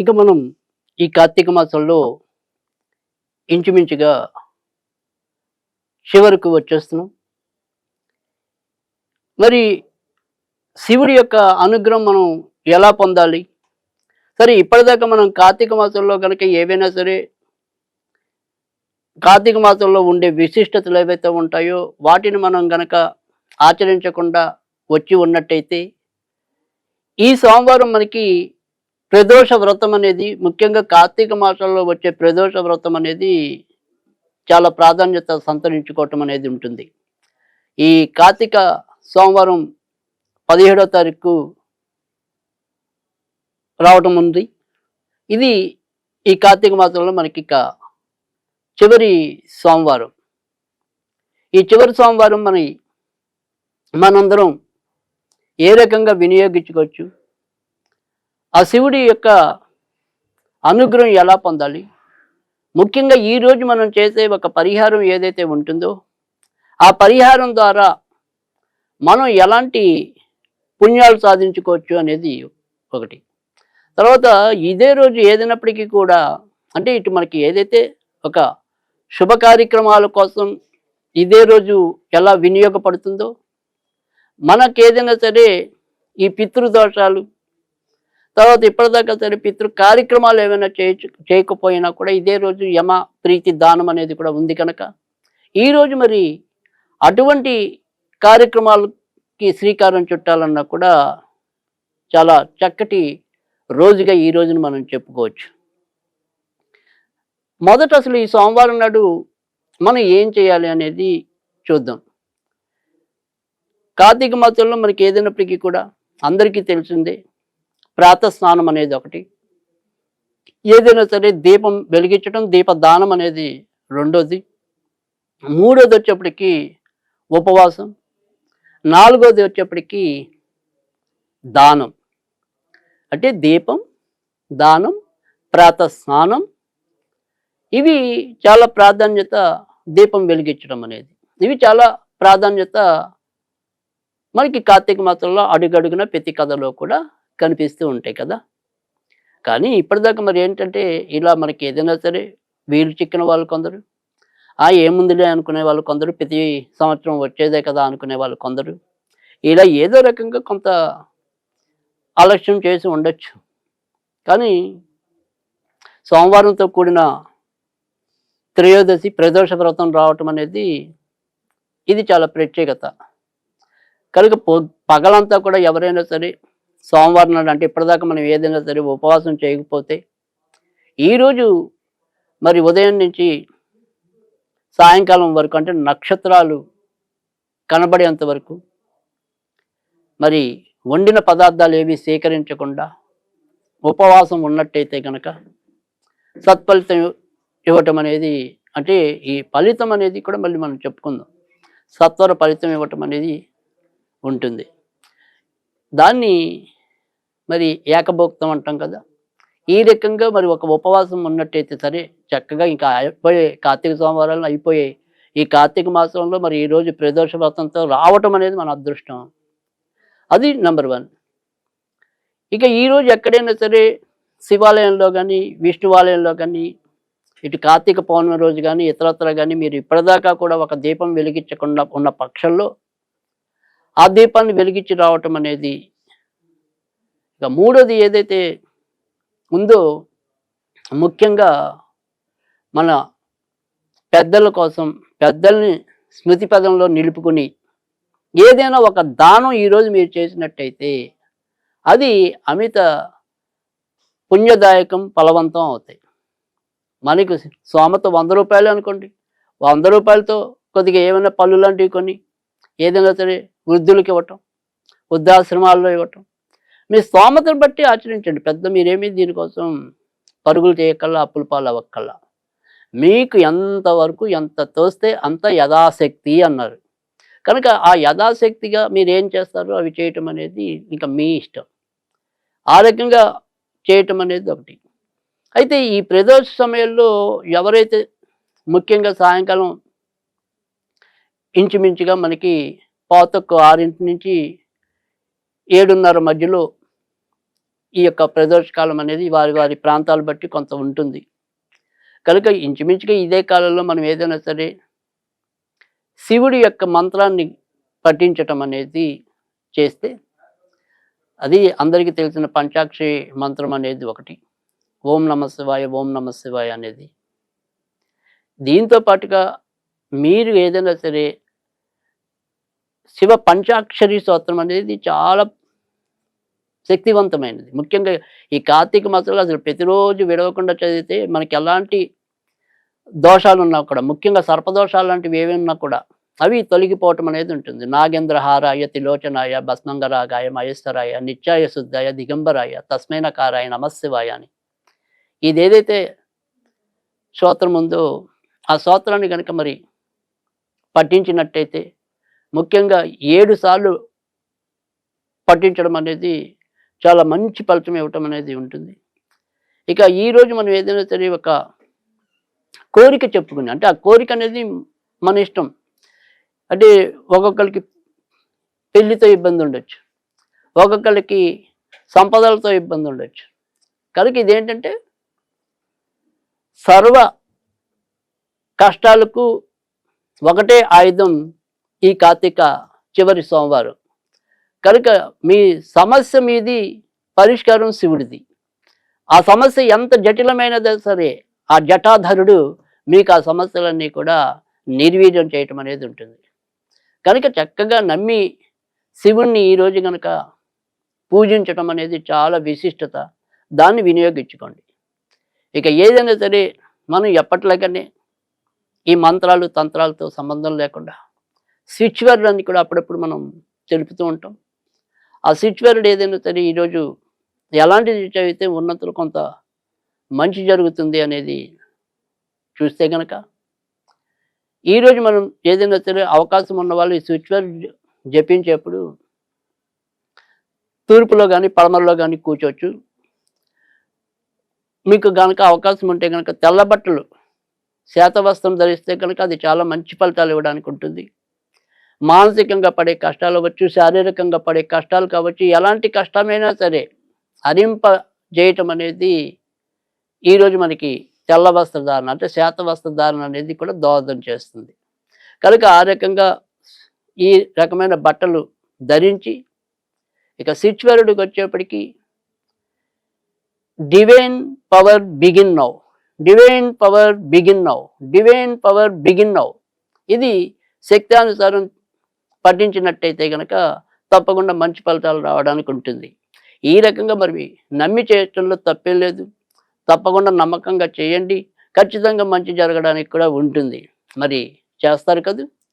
ఇక మనం ఈ కార్తీక మాసంలో ఇంచుమించుగా చివరకు వచ్చేస్తున్నాం. మరి శివుడి యొక్క అనుగ్రహం మనం ఎలా పొందాలి? సరే ఇప్పటిదాకా మనం కార్తీక మాసంలో కనుక ఏవైనా సరే కార్తీక మాసంలో ఉండే విశిష్టతలు ఏవైతే ఉంటాయో వాటిని మనం గనక ఆచరించకుండా వచ్చి ఉన్నట్టయితే ఈ సోమవారం మనకి ప్రదోష వ్రతం అనేది ముఖ్యంగా కార్తీక మాసంలో వచ్చే ప్రదోష వ్రతం అనేది చాలా ప్రాధాన్యత సంతరించుకోవటం అనేది ఉంటుంది. ఈ కార్తీక సోమవారం పదిహేడో తారీఖు రావటం ఉంది. ఇది ఈ కార్తీక మాసంలో మనకి ఇక చివరి సోమవారం. ఈ చివరి సోమవారం మన మనందరం ఏ రకంగా వినియోగించుకోవచ్చు? ఆ శివుడి యొక్క అనుగ్రహం ఎలా పొందాలి? ముఖ్యంగా ఈరోజు మనం చేసే ఒక పరిహారం ఏదైతే ఉంటుందో ఆ పరిహారం ద్వారా మనం ఎలాంటి పుణ్యాలు సాధించుకోవచ్చు అనేది ఒకటి. తర్వాత ఇదే రోజు ఏదైనప్పటికీ కూడా అంటే ఇటు మనకి ఏదైతే ఒక శుభ కార్యక్రమాల కోసం ఇదే రోజు ఎలా వినియోగపడుతుందో మనకి ఏదైనా సరే ఈ పితృదోషాలు తర్వాత ఇప్పటిదాకా సరే పితృ కార్యక్రమాలు ఏమైనా చేయొచ్చు చేయకపోయినా కూడా ఇదే రోజు యమ ప్రీతి దానం అనేది కూడా ఉంది కనుక. ఈరోజు మరి అటువంటి కార్యక్రమాలకి శ్రీకారం చుట్టాలన్నా కూడా చాలా చక్కటి రోజుగా ఈ రోజును మనం చెప్పుకోవచ్చు. మొదట అసలు ఈ సోమవారం నాడు మనం ఏం చేయాలి అనేది చూద్దాం. కార్తీక మాసంలో మనకి ఏదైనప్పటికీ కూడా అందరికీ తెలిసిందే ప్రాత స్నానం అనేది ఒకటి. ఏదైనా సరే దీపం వెలిగించడం దీపదానం అనేది రెండోది. మూడోది వచ్చేప్పటికి ఉపవాసం. నాలుగోది వచ్చేప్పటికి దానం. అంటే దీపం దానం ప్రాత స్నానం ఇవి చాలా ప్రాధాన్యత దీపం వెలిగించడం అనేది. ఇవి చాలా ప్రాధాన్యత మనకి కార్తీక మాసంలో అడుగడుగున ప్రతి కథలో కూడా కనిపిస్తూ ఉంటాయి కదా. కానీ ఇప్పటిదాకా మరి ఏంటంటే ఇలా మనకి ఏదైనా సరే వీలు చిక్కిన వాళ్ళు కొందరు ఆ ఏముందిలే అనుకునే వాళ్ళు కొందరు ప్రతి సంవత్సరం వచ్చేదే కదా అనుకునే వాళ్ళు కొందరు. ఇలా ఏదో రకంగా కొంత ఆలస్యం చేసి ఉండొచ్చు. కానీ సోమవారంతో కూడిన త్రయోదశి ప్రదోష వ్రతం రావటం అనేది ఇది చాలా ప్రత్యేకత. కనుక పగలంతా కూడా ఎవరైనా సరే సోమవారం నాడు అంటే ఇప్పటిదాకా మనం ఏదైనా సరే ఉపవాసం చేయకపోతే ఈరోజు మరి ఉదయం నుంచి సాయంకాలం వరకు అంటే నక్షత్రాలు కనబడేంత వరకు మరి వండిన పదార్థాలు ఏవి సేకరించకుండా ఉపవాసం ఉన్నట్టయితే కనుక సత్ఫలితం ఇవ్వటం అనేది అంటే ఈ ఫలితం అనేది కూడా మళ్ళీ మనం చెప్పుకుందాం. సత్వర ఫలితం ఇవ్వటం అనేది ఉంటుంది. దాన్ని మరి ఏకభోక్తం అంటాం కదా. ఈ రకంగా మరి ఒక ఉపవాసం ఉన్నట్టయితే సరే చక్కగా ఇంకా అయిపోయే కార్తీక సోమవారాలు అయిపోయాయి. ఈ కార్తీక మాసంలో మరి ఈరోజు ప్రదోష వ్రతంతో రావటం అనేది మన అదృష్టం. అది నెంబర్ వన్. ఇక ఈరోజు ఎక్కడైనా సరే శివాలయంలో కానీ విష్ణువాలయంలో కానీ ఇటు కార్తీక పౌర్ణమి రోజు కానీ ఇతరత్ర కానీ మీరు ఇప్పటిదాకా కూడా ఒక దీపం వెలిగించకుండా ఉన్న పక్షంలో ఆ దీపాన్ని వెలిగించి రావటం అనేది ఇక మూడోది ఏదైతే ఉందో ముఖ్యంగా మన పెద్దల కోసం పెద్దల్ని స్మృతి పదంలో నిలుపుకుని ఏదైనా ఒక దానం ఈరోజు మీరు చేసినట్టయితే అది అమిత పుణ్యదాయకం ఫలవంతం అవుతాయి. మనకు సోమత వంద రూపాయలు అనుకోండి. వంద రూపాయలతో కొద్దిగా ఏమైనా పళ్ళు లాంటివి కొని ఏదైనా సరే? వృద్ధులకు ఇవ్వటం వృద్ధాశ్రమాల్లో ఇవ్వటం. మీ స్తోమతను బట్టి ఆచరించండి. పెద్ద మీరేమీ దీనికోసం పరుగులు చేయకల్లా అప్పుల పాలు అవ్వక్కల్లా మీకు ఎంతవరకు ఎంత తోస్తే అంత యథాశక్తి అన్నారు. కనుక ఆ యథాశక్తిగా మీరు ఏం చేస్తారో అవి చేయటం అనేది ఇంకా మీ ఇష్టం. ఆరోగ్యంగా చేయటం అనేది ఒకటి. అయితే ఈ ప్రదోష సమయంలో ఎవరైతే ముఖ్యంగా సాయంకాలం ఇంచుమించుగా మనకి పాతకు ఆరింటి నుంచి ఏడున్నర మధ్యలో ఈ యొక్క ప్రదర్శకాలం అనేది వారి వారి ప్రాంతాలు బట్టి కొంత ఉంటుంది. కనుక ఇంచుమించుగా ఇదే కాలంలో మనం ఏదైనా సరే శివుడి యొక్క మంత్రాన్ని పఠించటం అనేది చేస్తే అది అందరికీ తెలిసిన పంచాక్షి మంత్రం అనేది ఒకటి. ఓం నమ శివాయ ఓం నమ శివాయ అనేది. దీంతో పాటుగా మీరు ఏదైనా సరే శివ పంచాక్షరి స్తోత్రం అనేది చాలా శక్తివంతమైనది. ముఖ్యంగా ఈ కార్తీక మాసంలో అసలు ప్రతిరోజు విడవకుండా చదివితే మనకి ఎలాంటి దోషాలు ఉన్నా కూడా ముఖ్యంగా సర్పదోషాలు లాంటివి ఏవి ఉన్నా కూడా అవి తొలగిపోవటం అనేది ఉంటుంది. నాగేంద్రహారాయ తిలోచనాయ భస్మంగరాగాయ మహేశ్వరాయ నిత్యాయ శుద్ధాయ దిగంబరాయ తస్మైనకారాయ నమశివాయ అని. ఇది ఏదైతే స్తోత్రం ఉందో ఆ స్తోత్రాన్ని కనుక మరి పఠించినట్టయితే ముఖ్యంగా ఏడు సార్లు పఠించడం అనేది చాలా మంచి ఫలితం ఇవ్వటం అనేది ఉంటుంది. ఇక ఈరోజు మనం ఏదైనా సరే ఒక కోరిక చెప్పుకుని అంటే ఆ కోరిక అనేది మన ఇష్టం. అంటే ఒక్కొక్కరికి పెళ్ళితో ఇబ్బంది ఉండొచ్చు. ఒక్కొక్కరికి సంపదలతో ఇబ్బంది ఉండొచ్చు. కనుక ఇదేంటంటే సర్వ కష్టాలకు ఒకటే ఆయుధం ఈ కార్తీక చివరి సోమవారం. కనుక మీ సమస్య మీది పరిష్కారం శివుడిది. ఆ సమస్య ఎంత జటిలమైనదో సరే ఆ జటాధరుడు మీకు ఆ సమస్యలన్నీ కూడా నిర్వీర్యం చేయటం అనేది ఉంటుంది. కనుక చక్కగా నమ్మి శివుణ్ణి ఈరోజు కనుక పూజించటం అనేది చాలా విశిష్టత. దాన్ని వినియోగించుకోండి. ఇక ఏదైనా సరే మనం ఎప్పట్లాగానే ఈ మంత్రాలు తంత్రాలతో సంబంధం లేకుండా స్విచ్ వర్డ్ అని కూడా అప్పుడప్పుడు మనం తెలుపుతూ ఉంటాం. ఆ స్విచ్ వర్డ్ ఏదైనా సరే ఈరోజు ఎలాంటిది చదివితే ఉన్నతులు కొంత మంచి జరుగుతుంది అనేది చూస్తే కనుక ఈరోజు మనం ఏదైనా సరే అవకాశం ఉన్న వాళ్ళు ఈ స్విచ్ వర్డ్ జపించేప్పుడు తూర్పులో కానీ పడమరలో కానీ కూర్చోవచ్చు. మీకు కనుక అవకాశం ఉంటే కనుక తెల్ల బట్టలు శాతవస్త్రం ధరిస్తే కనుక అది చాలా మంచి ఫలితాలు ఇవ్వడానికి ఉంటుంది. మానసికంగా పడే కష్టాలు అవ్వచ్చు శారీరకంగా పడే కష్టాలు కావచ్చు ఎలాంటి కష్టమైనా సరే హరింప చేయటం అనేది ఈరోజు మనకి తెల్ల వస్త్రధారణ అంటే శాత వస్త్రధారణ అనేది కూడా దోహదం చేస్తుంది. కనుక ఆ రకంగా ఈ రకమైన బట్టలు ధరించి ఇక సిచ్వరుడికి వచ్చేప్పటికీ divine power begin now divine power begin now divine power begin now. ఇది శక్తానుసారం పఠించినట్టయితే కనుక తప్పకుండా మంచి ఫలితాలు రావడానికి ఉంటుంది. ఈ రకంగా మరి నమ్మి చేయటంలో తప్పేం లేదు. తప్పకుండా నమ్మకంగా చేయండి. ఖచ్చితంగా మంచి జరగడానికి కూడా ఉంటుంది. మరి చేస్తారు కదా?